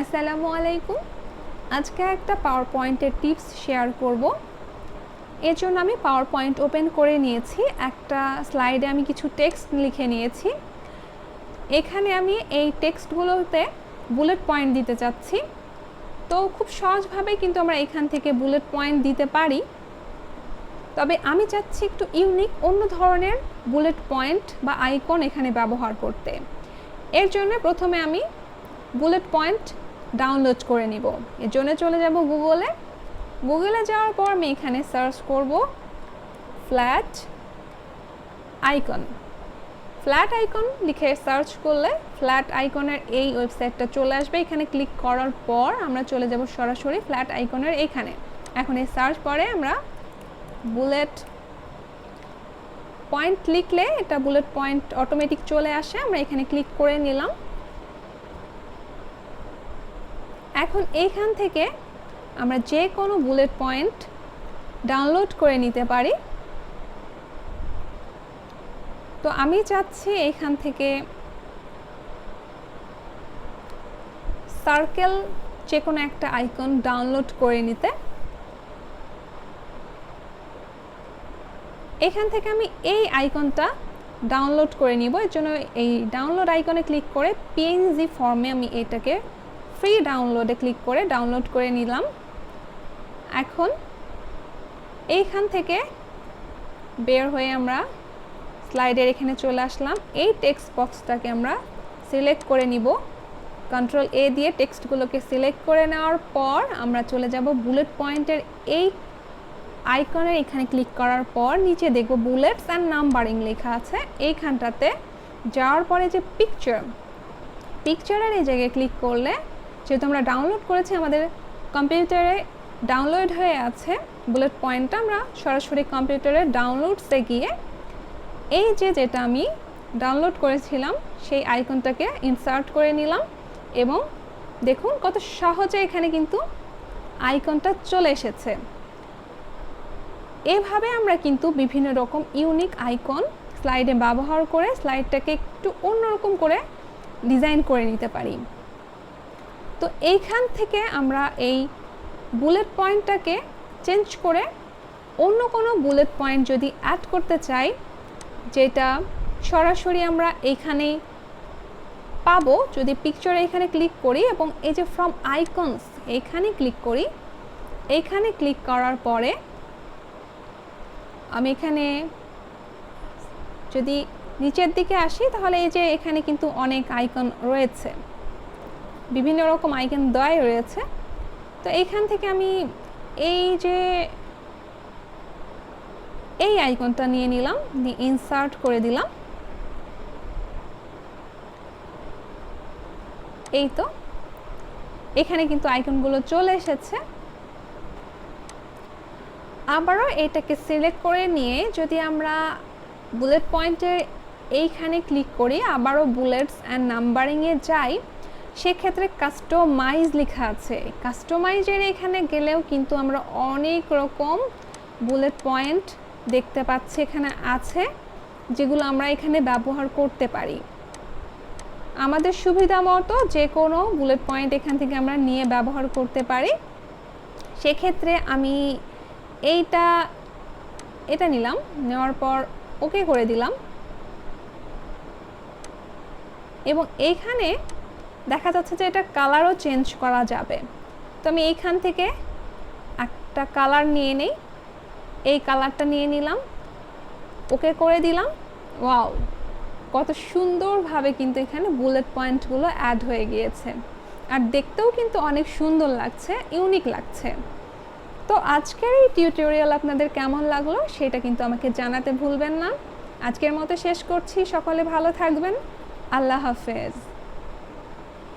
আসসালামু আলাইকুম। আজকে একটা পাওয়ার পয়েন্টের টিপস শেয়ার করব। এর জন্য আমি পাওয়ার পয়েন্ট ওপেন করে নিয়েছি। একটা স্লাইডে আমি কিছু টেক্সট লিখে নিয়েছি। এখানে আমি এই টেক্সটগুলোতে বুলেট পয়েন্ট দিতে চাচ্ছি। তো খুব সহজভাবে কিন্তু আমরা এখান থেকে বুলেট পয়েন্ট দিতে পারি। তবে আমি চাচ্ছি একটু ইউনিক অন্য ধরনের বুলেট পয়েন্ট বা আইকন এখানে ব্যবহার করতে। এর জন্য প্রথমে আমি বুলেট পয়েন্ট ডাউনলোড করে নিব। এর জন্য চলে যাব গুগলে গুগলে যাওয়ার পর আমি এখানে সার্চ করব ফ্ল্যাট আইকন ফ্ল্যাট আইকন লিখে সার্চ করলে ফ্ল্যাট আইকনের এই ওয়েবসাইটটা চলে আসবে। এখানে ক্লিক করার পর আমরা চলে যাব সরাসরি ফ্ল্যাট আইকনের এইখানে এখন এই সার্চ পরে আমরা বুলেট পয়েন্ট লিখলে এটা বুলেট পয়েন্ট অটোমেটিক চলে আসে। আমরা এখানে ক্লিক করে নিলাম। এখন এইখান থেকে আমরা যে কোনো বুলেট পয়েন্ট ডাউনলোড করে নিতে পারি। তো আমি চাচ্ছি এইখান থেকে সার্কেল যে কোনো একটা আইকন ডাউনলোড করে নিতে। এখান থেকে আমি এই আইকনটা ডাউনলোড করে নিব। এর জন্য এই ডাউনলোড আইকনে ক্লিক করে পিএনজি ফর্মে আমি এটাকে ফ্রি ডাউনলোডে ক্লিক করে ডাউনলোড করে নিলাম। এখন এইখান থেকে বের হয়ে আমরা স্লাইডের এখানে চলে আসলাম। এই টেক্সট বক্সটাকে আমরা সিলেক্ট করে নিব। কন্ট্রোল এ দিয়ে টেক্সটগুলোকে সিলেক্ট করে নেওয়ার পর আমরা চলে যাব বুলেট পয়েন্টের এই আইকনের এখানে ক্লিক করার পর নিচে দেখব বুলেটস অ্যান্ড নাম্বারিং লেখা আছে। এইখানটাতে যাওয়ার পরে যে পিকচার পিকচারের এই জায়গায় ক্লিক করলে যেহেতু আমরা ডাউনলোড করেছি, আমাদের কম্পিউটারে ডাউনলোড হয়ে আছে বুলেট পয়েন্টটা আমরা সরাসরি কম্পিউটারে ডাউনলোডসে গিয়ে এই যে যেটা আমি ডাউনলোড করেছিলাম, সেই আইকনটাকে ইনসার্ট করে নিলাম এবং দেখুন কত সহজে এখানে কিন্তু আইকনটা চলে এসেছে। এভাবে আমরা কিন্তু বিভিন্ন রকম ইউনিক আইকন স্লাইডে ব্যবহার করে স্লাইডটাকে একটু অন্যরকম করে ডিজাইন করে নিতে পারি। তো এইখান থেকে আমরা এই বুলেট পয়েন্টটাকে চেঞ্জ করে অন্য কোনো বুলেট পয়েন্ট যদি অ্যাড করতে চাই, যেটা সরাসরি আমরা এইখানে পাবো, যদি পিকচারে এখানে ক্লিক করি এবং এই যে ফ্রম আইকনস এইখানে ক্লিক করি, এইখানে ক্লিক করার পরে আমি এখানে যদি নিচের দিকে আসি, তাহলে এই যে এখানে কিন্তু অনেক আইকন রয়েছে। বিভিন্ন রকম আইকন দেওয়াই রয়েছে। তো এইখান থেকে আমি এই যে এই আইকনটা নিয়ে নিলাম নিয়ে ইনসার্ট করে দিলাম। এই তো। এখানে কিন্তু আইকনগুলো চলে এসেছে। আবারও এটাকে সিলেক্ট করে নিয়ে যদি আমরা বুলেট পয়েন্টের এইখানে ক্লিক করি, আবারও বুলেটস অ্যান্ড নাম্বারিংয়ে যাই সেক্ষেত্রে কাস্টমাইজ লেখা আছে। কাস্টমাইজের এখানে গেলেও কিন্তু আমরা অনেক রকম বুলেট পয়েন্ট দেখতে পাচ্ছি এখানে আছে, যেগুলো আমরা এখানে ব্যবহার করতে পারি। আমাদের সুবিধা মতো যে কোনো বুলেট পয়েন্ট এখান থেকে আমরা নিয়ে ব্যবহার করতে পারি। সেক্ষেত্রে আমি এইটা, এটা নিলাম, নেওয়ার পর ওকে করে দিলাম। এবং এইখানে দেখা যাচ্ছে যে এটা কালারও চেঞ্জ করা যাবে। তো আমি এইখান থেকে একটা কালার নিয়ে নেই। এই কালারটা নিয়ে নিলাম। ওকে করে দিলাম। ওয়াও! কত সুন্দরভাবে কিন্তু এখানে বুলেট পয়েন্টগুলো অ্যাড হয়ে গিয়েছে। আর দেখতেও কিন্তু অনেক সুন্দর লাগছে ইউনিক লাগছে। তো আজকের এই টিউটোরিয়াল আপনাদের কেমন লাগল সেটা কিন্তু আমাকে জানাতে ভুলবেন না। আজকের মতো শেষ করছি। সকলে ভালো থাকবেন। আল্লাহ হাফেজ।